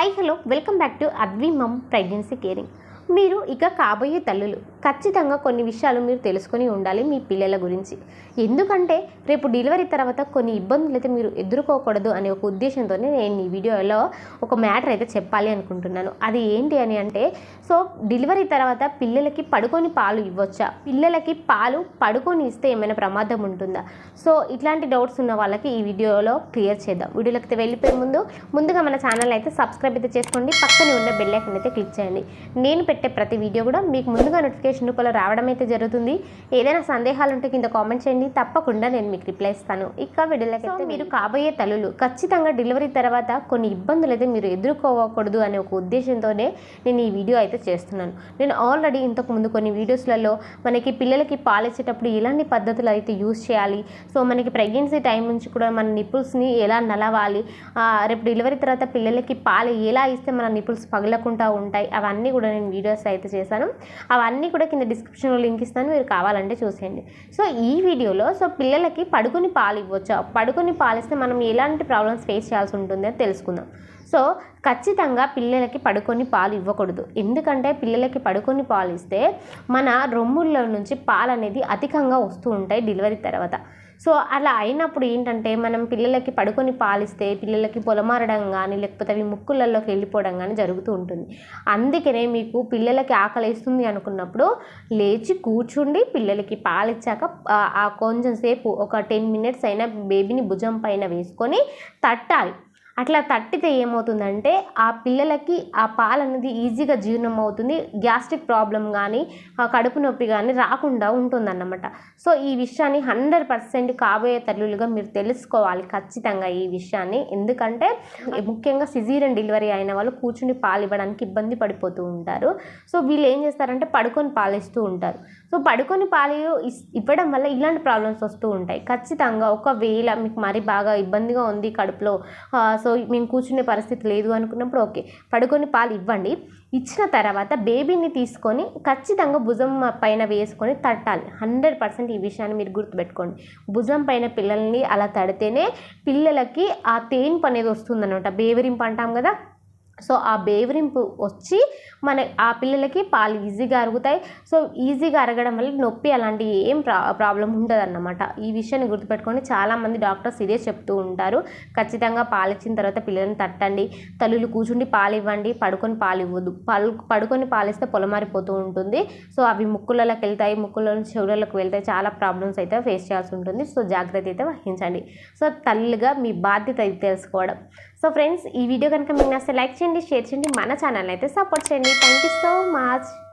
Hi hello. Welcome back to అద్విమమ్ pregnancy caring. మీరు ఇక కాబోయే తల్లులు ఖచ్చితంగా కొన్ని విషయాలు మీరు తెలుసుకొని ఉండాలి మీ పిల్లల గురించి. ఎందుకంటే రేపు డెలివరీ తర్వాత కొన్ని ఇబ్బందులు అయితే మీరు ఎదుర్కోకూడదు అనే ఒక ఉద్దేశంతోనే నేను ఈ వీడియోలో ఒక మ్యాటర్ అయితే చెప్పాలి అనుకుంటున్నాను. అది ఏంటి అని అంటే సో డెలివరీ తర్వాత పిల్లలకి పడుకొని పాలు ఇవ్వచ్చా? పిల్లలకి పాలు పడుకొని ఇస్తే ఏమైనా ప్రమాదం ఉంటుందా? సో ఇట్లాంటి డౌట్స్ ఉన్న వాళ్ళకి ఈ వీడియోలో క్లియర్ చేద్దాం. వీడియోలోకి వెళ్ళిపోయే ముందు ముందుగా మన ఛానల్ అయితే సబ్స్క్రైబ్ అయితే చేసుకోండి. పక్కనే ఉన్న బెల్ ఐకన్ అయితే క్లిక్ చేయండి. నేను పెట్టే ప్రతి వీడియో కూడా మీకు ముందుగా నోటిఫికేషన్ రూపంలో రావడం అయితే జరుగుతుంది. ఏదైనా సందేహాలు ఉంటే కింద కామెంట్ చేయండి. తప్పకుండా నేను మీకు రిప్లై ఇస్తాను. ఇక వీడియోలోకి అయితే మీరు కాబోయే తల్లులు ఖచ్చితంగా డెలివరీ తర్వాత కొన్ని ఇబ్బందులు అయితే మీరు ఎదుర్కోకూడదు అనే ఒక ఉద్దేశంతోనే నేను ఈ వీడియో అయితే చేస్తున్నాను. నేను ఆల్రెడీ ఇంతకు ముందు కొన్ని వీడియోస్లలో మనకి పిల్లలకి పాలిచ్చేటప్పుడు ఎలాంటి పద్ధతులు అయితే యూజ్ చేయాలి? సో మనకి ప్రెగ్నెన్సీ టైం నుంచి కూడా మన నిపుల్స్ని ఎలా నలవాలి? రేపు డెలివరీ తర్వాత పిల్లలకి పాలు ఎలా ఇస్తే మన నిపుల్స్ పగలకుండా ఉంటాయి? అవన్నీ కూడా నేను వీడియోస్ అయితే చేశాను. అవన్నీ కూడా కింద డిస్క్రిప్షన్లో లింక్ ఇస్తాను మీరు కావాలంటే చూసేయండి. సో ఈ వీడియోలో సో పిల్లలకి పడుకుని పాలు ఇవ్వచ్చు. పడుకుని పాలిస్తే మనం ఎలాంటి ప్రాబ్లమ్స్ ఫేస్ చేయాల్సి ఉంటుంది అని తెలుసుకుందాం. సో ఖచ్చితంగా పిల్లలకి పడుకొని పాలు ఇవ్వకూడదు. ఎందుకంటే పిల్లలకి పడుకొని పాలు ఇస్తే మన రొమ్ముల్లో నుంచి పాలు అనేది అధికంగా వస్తూ ఉంటాయి డెలివరీ తర్వాత. సో అలా అయినప్పుడు ఏంటంటే మనం పిల్లలకి పడుకొని పాలిస్తే పిల్లలకి పొలమారడం కానీ లేకపోతే అవి ముక్కులలోకి వెళ్ళిపోవడం కానీ జరుగుతూ ఉంటుంది. అందుకనే మీకు పిల్లలకి ఆకలిస్తుంది అనుకున్నప్పుడు లేచి కూర్చుండి పిల్లలకి పాలిచ్చాక ఆ- కొంచెం సేపు ఒక టెన్ మినిట్స్ అయినా బేబీని భుజం పైన వేసుకొని తట్టాలి. అట్లా తట్టితే ఏమవుతుందంటే ఆ పిల్లలకి ఆ పాలు అనేది ఈజీగా జీర్ణం అవుతుంది. గ్యాస్ట్రిక్ ప్రాబ్లం కానీ ఆ కడుపు నొప్పి కానీ రాకుండా ఉంటుందన్నమాట. సో ఈ విషయాన్ని హండ్రెడ్ పర్సెంట్ కాబోయే తల్లులుగా మీరు తెలుసుకోవాలి ఖచ్చితంగా ఈ విషయాన్ని. ఎందుకంటే ముఖ్యంగా సిజీరియన్ డెలివరీ అయిన వాళ్ళు కూర్చుని పాలు ఇవ్వడానికి ఇబ్బంది పడిపోతూ ఉంటారు. సో వీళ్ళు ఏం చేస్తారంటే పడుకొని పాలిస్తూ ఉంటారు. సో పడుకొని పాలు ఇస్- ఇవ్వడం వల్ల ఇలాంటి ప్రాబ్లమ్స్ వస్తూ ఉంటాయి. ఖచ్చితంగా ఒకవేళ మీకు మరీ బాగా ఇబ్బందిగా ఉంది కడుపులో సో సో మేము కూర్చునే పరిస్థితి లేదు అనుకున్నప్పుడు ఓకే పడుకొని పాలు ఇవ్వండి. ఇచ్చిన తర్వాత బేబీని తీసుకొని ఖచ్చితంగా భుజం పైన వేసుకొని తట్టాలి. హండ్రెడ్ పర్సెంట్ ఈ విషయాన్ని మీరు గుర్తుపెట్టుకోండి. భుజం పైన పిల్లల్ని అలా తడితేనే పిల్లలకి ఆ తేన్పు అనేది వస్తుందన్నమాట. బేవరింపు అంటాం కదా? సో ఆ బేవరింపు వచ్చి మన ఆ పిల్లలకి పాలు ఈజీగా అరుగుతాయి. సో ఈజీగా అరగడం వల్ల నొప్పి అలాంటి ఏం ప్రా ప్రాబ్లం ఉండదన్నమాట. ఈ విషయాన్ని గుర్తుపెట్టుకొని చాలామంది డాక్టర్స్ ఇదే చెప్తూ ఉంటారు. ఖచ్చితంగా పాలు ఇచ్చిన తర్వాత పిల్లల్ని తట్టండి. తల్లులు కూర్చుండి పాలు ఇవ్వండి పడుకొని పాలు ఇవ్వద్దు పాలు పడుకొని పాలిస్తే పొలమారిపోతూ ఉంటుంది. సో అవి ముక్కులలోకి వెళ్తాయి. ముక్కుల చెవులలోకి వెళ్తాయి. చాలా ప్రాబ్లమ్స్ అయితే ఫేస్ చేయాల్సి ఉంటుంది. సో జాగ్రత్త అయితే వహించండి. సో తల్లిగా మీ బాధ్యత తెలుసుకోవడం. సో ఫ్రెండ్స్ ఈ వీడియో కనుక మీకు నచ్చితే లైక్ చేయండి. చేయండి షేర్ చేయండి మన ఛానల్ అయితే సపోర్ట్ చేయండి. Thank you so much